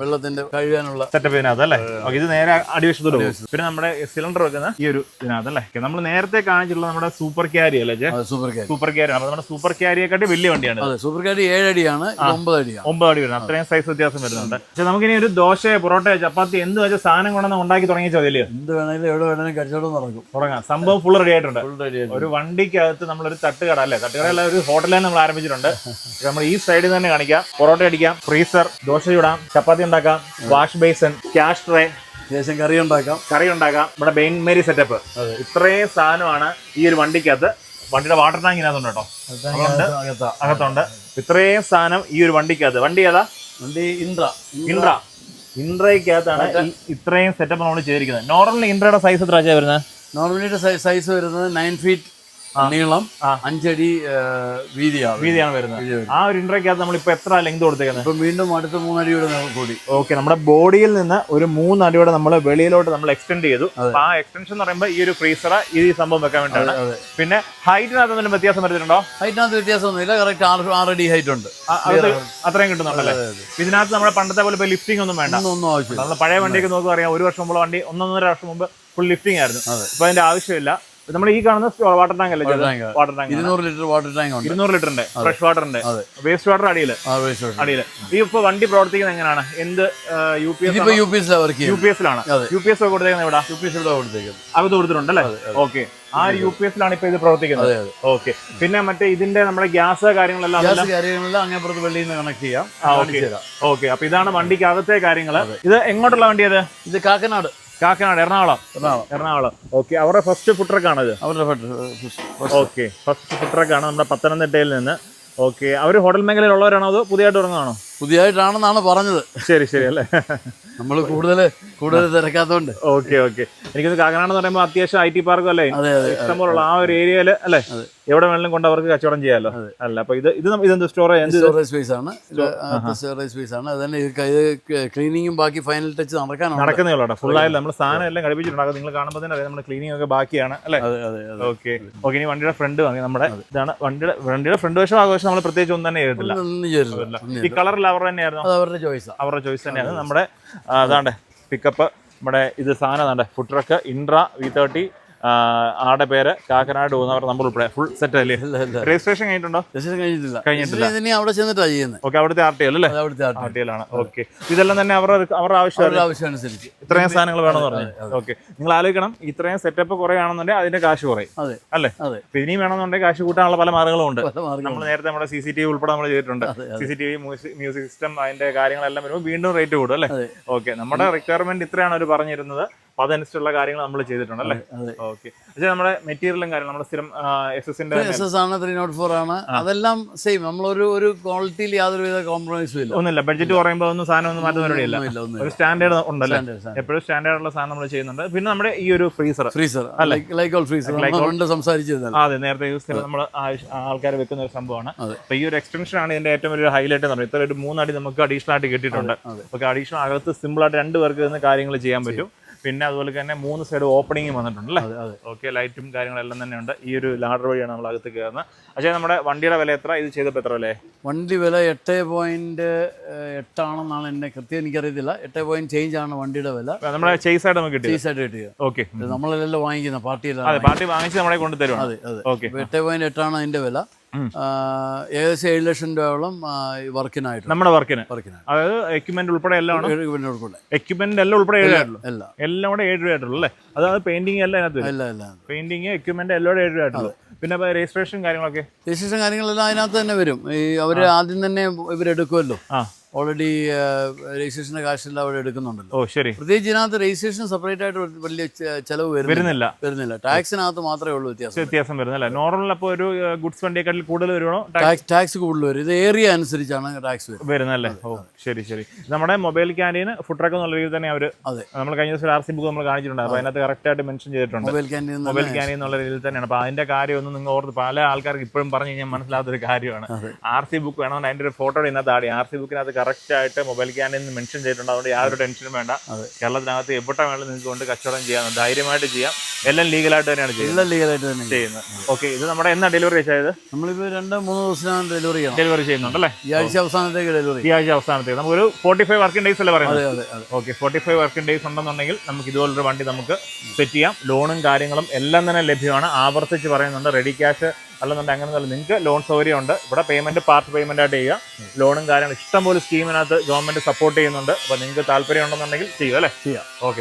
വെള്ളത്തിന്റെ കഴുകാനുള്ള സെറ്റപ്പ് ഇതിനകത്ത് അല്ലേ? ഇത് നേരെ അടിവശത്തോട് പിന്നെ നമ്മുടെ സിലിണ്ടർ വെക്കുന്ന ഈ ഒരു ഇതിനകത്ത് അല്ലേ? നമ്മൾ നേരത്തെ കാണിച്ചിട്ടുള്ള നമ്മുടെ സൂപ്പർ ക്യാരി അല്ലേ സൂപ്പർ ക്യാരി സൂപ്പർ ക്യാരി ആണ്. നമ്മുടെ സൂപ്പർ ക്യാരിയെക്കാട്ടി വലിയ വണ്ടിയാണ് അതെ സൂപ്പർ ക്യാരി ഏഴടിയാണ് ഒമ്പത് അടി ഒമ്പത് അടി വരുന്നത്. അത്രയും സൈസ് വ്യത്യാസം വരുന്നുണ്ട്. പക്ഷെ നമുക്കിനി ഒരു ദോശ പൊറോട്ട ചപ്പാത്തി എന്ത് വെച്ചാൽ സാധനം കൊണ്ടെന്ന് ഉണ്ടാക്കി തുടങ്ങിയ ചോദ്യം എന്ത് വേണമെങ്കിലും എവിടെ വേണമെങ്കിലും കച്ചവടം നടക്കും. തുടങ്ങാം. സംഭവം ഫുൾ റെഡി ആയിട്ടുണ്ട്. ഒരു വണ്ടിക്കകത്ത് നമ്മളൊരു തട്ടുകട അല്ലേ? തട്ടുകടയല്ല ഒരു ഹോട്ടൽ തന്നെ നമ്മൾ ആരംഭിച്ചിട്ടുണ്ട്. നമ്മൾ ഈ സൈഡിൽ തന്നെ കാണിക്കാം. പൊറോട്ട അടിക്കാം ഫ്രീസർ ദോശ ചൂടാം ചപ്പാത്തി ഉണ്ടാക്കാം. വാഷ് ബേസൺ ക്യാഷ് ട്രേ ശേഷം കറി ഉണ്ടാക്കാം. കറി ഉണ്ടാക്കാം. നമ്മുടെ ബെയിൻ മേരി സെറ്റപ്പ്. ഇത്രയും സാധനമാണ് ഈ ഒരു വണ്ടിക്കകത്ത്. വണ്ടിയുടെ വാട്ടർ ടാങ്കിനകത്തുണ്ട് കേട്ടോ. അതുകൊണ്ട് അകത്താ. അകത്തുണ്ട്. ഇത്രയും സാധനം ഈ ഒരു വണ്ടിക്കകത്ത്. വണ്ടി ഏതാ? വണ്ടി ഇന്ദ്ര ഇൻട്ര. ഇൻട്രയ്ക്കകത്താണ്. ഇത്രയും സെറ്റപ്പ് നമ്മൾ ചെയ്തിരിക്കുന്നത്. നോർമലി ഇൻട്രയുടെ സൈസ് എത്ര വരുന്നത്? നോർമലിയുടെ സൈസ് വരുന്നത് നയൻ ഫീറ്റ് നീളം അഞ്ചടി വീതിയാണ്. വീതിയാണ് വരുന്നത്. ആ ഒരു ഇൻട്രയ്ക്കകത്ത് നമ്മൾ ഇപ്പൊ എത്ര ലെങ്ത് കൊടുത്തേക്കുന്നത്? ഇപ്പൊ വീണ്ടും അടുത്ത മൂന്നടിയുടെ കൂടി ഓക്കെ നമ്മുടെ ബോഡിയിൽ നിന്ന് ഒരു മൂന്ന് അടിയോടെ നമ്മൾ വെളിയിലോട്ട് നമ്മൾ എക്സ്റ്റെൻഡ് ചെയ്തു. ആ എക്സ്റ്റൻഷൻ എന്ന് പറയുമ്പോൾ ഈ ഒരു ഫ്രീസർ ഈ സംഭവം വെക്കാൻ വേണ്ടിയാണ് പിന്നെ ഹൈറ്റിനകത്ത് എന്തെങ്കിലും വ്യത്യാസം വരുന്നുണ്ടോ? ഹൈറ്റിനകത്ത് വ്യത്യാസമൊന്നുമില്ല. കറക്റ്റ് ആറ് ആറടി ഹൈറ്റ് ഉണ്ട്. അത്രയും കിട്ടുന്നുണ്ടല്ലേ? ഇതിനകത്ത് നമ്മുടെ പണ്ടത്തെ പോലെ ലിഫ്റ്റിംഗ് ഒന്നും വേണ്ട. ഒന്നും ആവശ്യമില്ല. പഴയ വണ്ടിയൊക്കെ നോക്കുക അറിയാം ഒരു വർഷം മുമ്പ് വണ്ടി ഒന്നൊന്നര വർഷം മുമ്പ് ഫുൾ ലിഫ്റ്റിംഗ് ആയിരുന്നു. ഇപ്പൊ അതിന്റെ ആവശ്യമില്ല. നമ്മൾ ഈ കാണുന്ന വാട്ടർ ടാങ്ക് അല്ലേ വാട്ടർ ടാങ്ക് ഇരുന്നൂറ് ലിറ്റർ വാട്ടർ ടാങ്ക് ഉണ്ട്. ഇരുന്നൂറ് ലിറ്ററിന്റെ ഫ്രഷ് വാട്ടറിന്റെ ഉണ്ട്. വേസ്റ്റ് വാട്ടർ അടിയിൽ. അടിയിൽ ഈ ഇപ്പൊ വണ്ടി പ്രവർത്തിക്കുന്നത് എങ്ങനെയാണ്? എന്ത് U P S U P S U P എസിലാണ് അതെ. യു പി എസ് കൊടുത്തേക്കുന്നത് ഇവിടെ യു പി എസ് ഇവിടെ കൊടുത്തേക്കുന്നത്. അകത്ത് കൊടുത്തിട്ടുണ്ട് അല്ലേ? ഓക്കെ ആ യു പി എസിലാണ് ഇപ്പൊ ഇത് പ്രവർത്തിക്കുന്നത്. അതെ അതെ. ഓക്കെ പിന്നെ മറ്റേ ഇതിന്റെ നമ്മുടെ ഗ്യാസ് കാര്യങ്ങളെല്ലാം ഗ്യാസ് കാര്യങ്ങളെല്ലാം അങ്ങേപ്പുറത്ത് വെളിയിൽ നിന്ന് കണക്ട് ചെയ്യാം. ഓക്കെ അപ്പൊ ഇതാണ് വണ്ടിക്ക് അകത്തെ കാര്യങ്ങൾ. ഇത് എങ്ങോട്ടുള്ള വണ്ടി അത്? ഇത് കാക്കനാട്. കാക്കനാട് എറണാകുളം. എറണാകുളം. എറണാകുളം. ഓക്കെ അവരുടെ ഫസ്റ്റ് ഫുഡ് ട്രക്കാണ് ഇത് അവരുടെ ഓക്കെ ഫസ്റ്റ് ഫുഡ് ട്രക്കാണ് നമ്മുടെ പത്തനംതിട്ടയിൽ നിന്ന്. ഓക്കെ അവർ ഹോട്ടൽ മേഖലയിലുള്ളവരാണോ അതോ പുതിയതായിട്ട് തുടങ്ങുകയാണോ പുതിയതായിട്ടാണെന്നാണ് പറഞ്ഞത്. ശരി ശരി അല്ലേ? നമ്മൾ കൂടുതൽ കൂടുതൽ തിരക്കാത്തോണ്ട്. Okay okay. എനിക്ക് കാക്കനാട് എന്ന് പറയുമ്പോൾ അത്യാവശ്യം ഐ ടി പാർക്കും അല്ലേ ഇഷ്ടംപോലുള്ള ആ ഒരു ഏരിയയിൽ അല്ലേ? എവിടെ വേണമെങ്കിലും കൊണ്ട് അവർക്ക് കച്ചവടം ചെയ്യാമല്ലോ അല്ല അപ്പൊ ഇത് ഇത് ഇതെന്ത് എന്ത് സ്റ്റോറേജ് സ്പേസ് ആണ്. സ്റ്റോറേജ് സ്പേസ് ആണ്. അത് തന്നെ ഇത് ക്ലീനിങ്ങും ബാക്കി ഫൈനൽ ടച്ച് നടക്കാൻ നടക്കുന്നേ ഉള്ളൂ ഫുൾ ആയാലും നമ്മൾ സാധനം എല്ലാം കഴിപ്പിച്ചിട്ടുണ്ട് നിങ്ങൾ കാണുമ്പോൾ തന്നെ അറിയാം. നമ്മുടെ ക്ലീനിങ് ഒക്കെ ബാക്കിയാണ് അല്ലേ? അതെ അതെ അതെ. ഓക്കെ. ഓക്കെ ഇനി വണ്ടിയുടെ ഫ്രണ്ട് വാങ്ങി നമ്മുടെ ഇതാണ് വണ്ടിയുടെ വണ്ടിയുടെ ഫ്രണ്ട് വശം ആഘോഷം നമ്മൾ പ്രത്യേകിച്ച് ഒന്നും തന്നെ ചെയ്തിട്ടില്ല ഈ കളർ കളറിൽ അവർ തന്നെയായിരുന്നു? അവരുടെ ചോയ്സ് അവരുടെ ചോയ്സ് തന്നെയാണ്. നമ്മുടെ അതാണ്ട് പിക്കപ്പ് നമ്മുടെ ഇത് സാധനം അതാണ്ട് food truck Intra V thirty ആടെ പേര് കാക്കനാട് പോകുന്നവർ നമ്മൾ ഉൾപ്പെടെ. ഫുൾ സെറ്റ് അല്ലേ? രജിസ്ട്രേഷൻ കഴിഞ്ഞിട്ടുണ്ടോ? രജിസ്റ്റർ കഴിഞ്ഞിട്ടില്ല. അവിടെ ചെന്നിട്ടാണ് ചെയ്യുന്നത് ഓക്കെ അവിടുത്തെ ആർ ടി എൽ അല്ലേ അവിടുത്തെ ആർ ടി എൽ ആണ്. ഓക്കെ ഇതെല്ലാം തന്നെ അവരുടെ അവരുടെ ആവശ്യം ആവശ്യമനുസരിച്ച്. ഇത്രയും സാധനങ്ങൾ വേണമെന്ന് പറഞ്ഞു. ഓക്കെ നിങ്ങൾ ആലോചിക്കണം ഇത്രയും സെറ്റപ്പ് കുറയാണെന്നുണ്ടെങ്കിൽ അതിന്റെ കാശ് കുറയും. അല്ലേ? ഇനിയും വേണമെന്നുണ്ടെങ്കിൽ കാശ് കൂട്ടാനുള്ള പല മാർഗങ്ങളും ഉണ്ട്. നമ്മൾ നേരത്തെ നമ്മുടെ സി സി ടി വി ഉൾപ്പെടെ നമ്മൾ ചെയ്തിട്ടുണ്ട്. C C T V music system അതിന്റെ കാര്യങ്ങളെല്ലാം വരുമ്പോൾ വീണ്ടും റേറ്റ് കൂടും അല്ലേ. ഓക്കെ നമ്മുടെ റിക്വയർമെന്റ് ഇത്രയാണ് അവർ പറഞ്ഞിരുന്നത്. അപ്പൊ അതനുസരിച്ചുള്ള കാര്യങ്ങൾ നമ്മൾ ചെയ്തിട്ടുണ്ട് അല്ലേ? ഓക്കെ. നമ്മുടെ മെറ്റീരിയലും കാര്യം നമ്മുടെ സ്ഥിരം എസ് എസ് എസ് ആണ് ത്രീ നോട്ട് ഫോർ ആണ്. അതെല്ലാം സെയിം നമ്മളൊരു ഒരു ക്വാളിറ്റിയിൽ യാതൊരുവിധ കോംപ്രമൈസും ഇല്ല. ഒന്നുമില്ല. ബഡ്ജറ്റ് പറയുമ്പോൾ ഒന്നും സാധനം ഒന്നും മാറ്റുന്ന ഒരു സ്റ്റാൻഡേർഡ് ഉണ്ടല്ലേ. എപ്പോഴും സ്റ്റാൻഡേർഡ് ഉള്ള സാധനം നമ്മൾ ചെയ്യുന്നുണ്ട്. പിന്നെ നമ്മുടെ ഈ ഒരു freezer freezer like all freezer സംസാരിച്ചു അതെ. നേരത്തെ യൂസ് നമ്മൾ ആൾക്കാർ വെക്കുന്ന ഒരു സംഭവമാണ്. അപ്പൊ ഈ ഒരു എക്സ്റ്റൻഷൻ ആണ് ഇതിന്റെ ഏറ്റവും വലിയ ഹൈലൈറ്റ് എന്ന് പറയുന്നത്. ഇത്ര ഒരു മൂന്നടി നമുക്ക് അഡീഷണൽ ആയിട്ട് കിട്ടിയിട്ടുണ്ട്. അപ്പൊ അഡീഷണൽ അകത്ത് സിമ്പിൾ ആയിട്ട് രണ്ട് പേർക്ക് കാര്യങ്ങൾ ചെയ്യാൻ പറ്റും. പിന്നെ അതുപോലെ തന്നെ മൂന്ന് സൈഡ് ഓപ്പണിങ്ങും വന്നിട്ടുണ്ട് അല്ലേ? അതെ ഓക്കെ ലൈറ്റും കാര്യങ്ങളെല്ലാം തന്നെ ഉണ്ട്. ഈ ഒരു ലാഡർ വഴിയാണ് നമ്മൾ അകത്ത് കയറുന്നത്. പക്ഷേ നമ്മുടെ വണ്ടിയുടെ വില എത്ര? ഇത് ചെയ്തപ്പോൾ എത്ര അല്ലേ വണ്ടി വില എട്ട് പോയിന്റ് എട്ടാണെന്നാണ് എന്നെ കൃത്യം. എനിക്കറിയത്തില്ല. എട്ട് പോയിന്റ് ചേഞ്ച് ആണ് വണ്ടിയുടെ വില. നമ്മുടെ ചേസ് ആയിട്ട് നമുക്ക് കിട്ടി ചേസ് ആയിട്ട് കിട്ടിയത്. ഓക്കെ നമ്മളെല്ലാം വാങ്ങിക്കുന്ന പാർട്ടിയിലാണ് പാർട്ടി വാങ്ങിച്ച് നമ്മളെ കൊണ്ടുതരും അതെ അതെ. ഓക്കെ എട്ട് പോയിന്റ് എട്ടാണ് അതിന്റെ വില. ഏകദേശം ഏഴ് ലക്ഷം രൂപയോളം വർക്കിനായിട്ട് നമ്മുടെ വർക്കിന്. വർക്കിനായിട്ട്. അതായത് എക്യുപ്മെന്റ് ഉൾപ്പെടെ എല്ലാം എക്യുപ്മെന്റ് എല്ലാം ഉൾപ്പെടെ ഏഴ് ആയിട്ടുള്ളൂ. എല്ലാം. കൂടെ ഏഴ് രൂപ ആയിട്ടുള്ളൂ അല്ലേ? അതായത് പെയിന്റിംഗ് എല്ലാം അതിനകത്ത് പെയിന്റിംഗ് എക്യുപ്മെന്റ് എല്ലാം കൂടെ ഏഴ് രൂപ ആയിട്ടുള്ളൂ. പിന്നെ രജിസ്ട്രേഷൻ കാര്യങ്ങളൊക്കെ? രജിസ്ട്രേഷൻ കാര്യങ്ങളെല്ലാം അതിനകത്ത് തന്നെ വരും. ഈ അവർ ആദ്യം തന്നെ ഇവരെടുക്കുമല്ലോ. ആ. ഓൾറെഡി രജിസ്ട്രേഷന്റെ കാശെല്ലാം അവിടെ എടുക്കുന്നുണ്ടല്ലോ. ഓ ശരി. പ്രത്യേകിച്ച് ഇതിനകത്ത് രജിസ്ട്രേഷൻ സെപ്പറേറ്റ് ആയിട്ട് ഒരു വലിയ ചെലവ് വരുന്നില്ല. വരുന്നില്ല. ടാക്സിനകത്ത് മാത്രമേ ഉള്ളൂ വ്യത്യാസം. വ്യത്യാസം വരുന്നില്ല. നോർമൽ അപ്പോൾ ഒരു ഗുഡ്സ് വണ്ടിയെക്കാട്ടിൽ കൂടുതൽ വരുമോ ടാക്സ് ടാക്സ് കൂടുതൽ വരും. ഇത് ഏരിയ അനുസരിച്ചാണ് ടാക്സ് വരുന്നത്. വരുന്നല്ലേ ഓ ശരി ശരി. നമ്മുടെ മൊബൈൽ ക്യാന്റീൻ ഫുഡ് ട്രക്ക് എന്നുള്ള രീതിയിൽ തന്നെ അവർ അതെ. നമ്മൾ കഴിഞ്ഞ ദിവസം ആർ സി ബുക്ക് നമ്മൾ കാണിച്ചിട്ടുണ്ട്. അപ്പോൾ അതിനകത്ത് കറക്റ്റ് ആയിട്ട് മെൻഷൻ ചെയ്തിട്ടുണ്ട്. മൊബൈൽ ക്യാന്റീൻ മൊബൈൽ ക്യാന്റീൻ എന്നുള്ള രീതിയിൽ തന്നെയാണ്. അപ്പോൾ അതിന്റെ കാര്യമൊന്നും നിങ്ങൾ ഓർത്ത് പല ആൾക്കാർക്ക് ഇപ്പോഴും പറഞ്ഞു കഴിഞ്ഞാൽ മനസ്സിലാത്തൊരു കാര്യമാണ്. ആർ സി ബുക്ക് വേണമെന്ന് അതിന്റെ ഒരു ഫോട്ടോ ഇതിനകത്ത് ആടി ആർ സി ബുക്കിനകത്ത് കറക്റ്റ് ആയിട്ട് മൊബൈൽ ക്യാനിൽ നിന്ന് മെൻഷൻ ചെയ്തിട്ടുണ്ട്. അതുകൊണ്ട് യാതൊരു ടെൻഷനും വേണ്ട. കേരളത്തിനകത്ത് എവിടെ വേണമെങ്കിലും നിങ്ങൾക്ക് കൊണ്ട് കച്ചവടം ചെയ്യാം. ധൈര്യമായിട്ട് ചെയ്യാം. എല്ലാം ലീഗലായിട്ട് തന്നെയാണ് ചെയ്യുന്നത്. ലീഗലായിട്ട് തന്നെ ചെയ്യും. ചെയ്യുന്നത്. ഓക്കെ ഇത് നമ്മുടെ എന്നാ ഡെലിവറി ചെയ്തത് നമ്മളിപ്പോൾ രണ്ട് മൂന്ന് ദിവസം ഡെലിവറി ഡെലിവറി ചെയ്യുന്നുണ്ടല്ലേ ഈ ആഴ്ച അവസാനത്തേക്ക് ഡെലിവറി ഈ ആഴ്ച അവസാനത്തേക്ക്. നമുക്ക് ഒരു ഫോർട്ടി ഫൈവ് വർക്കിംഗ് ഡേയ്സ് അല്ലേ പറയുന്നത്? Okay forty five working days ഉണ്ടെന്നുണ്ടെങ്കിൽ നമുക്ക് ഇതുപോലൊരു വണ്ടി നമുക്ക് സെറ്റ് ചെയ്യാം. ലോണും കാര്യങ്ങളും എല്ലാം തന്നെ ലഭ്യമാണ്. ആവർത്തിച്ച് പറയുന്നുണ്ട്. റെഡി ക്യാഷ് അല്ലെന്നുണ്ടെങ്കിൽ അങ്ങനെ നിങ്ങൾക്ക് ലോൺ സൗകര്യം ഉണ്ട്. ഇവിടെ പേയ്മെന്റ് പാർട്ട് പേയ്മെന്റ് ആയിട്ട് ചെയ്യുക. ലോണും കാര്യങ്ങളും ഇഷ്ടംപോലെ സ്കീമിനകത്ത് ഗവൺമെന്റ് സപ്പോർട്ട് ചെയ്യുന്നുണ്ട്. അപ്പോൾ നിങ്ങൾക്ക് താല്പര്യം ഉണ്ടെന്നുണ്ടെങ്കിൽ ചെയ്യുക അല്ലേ? ചെയ്യാം. ഓക്കെ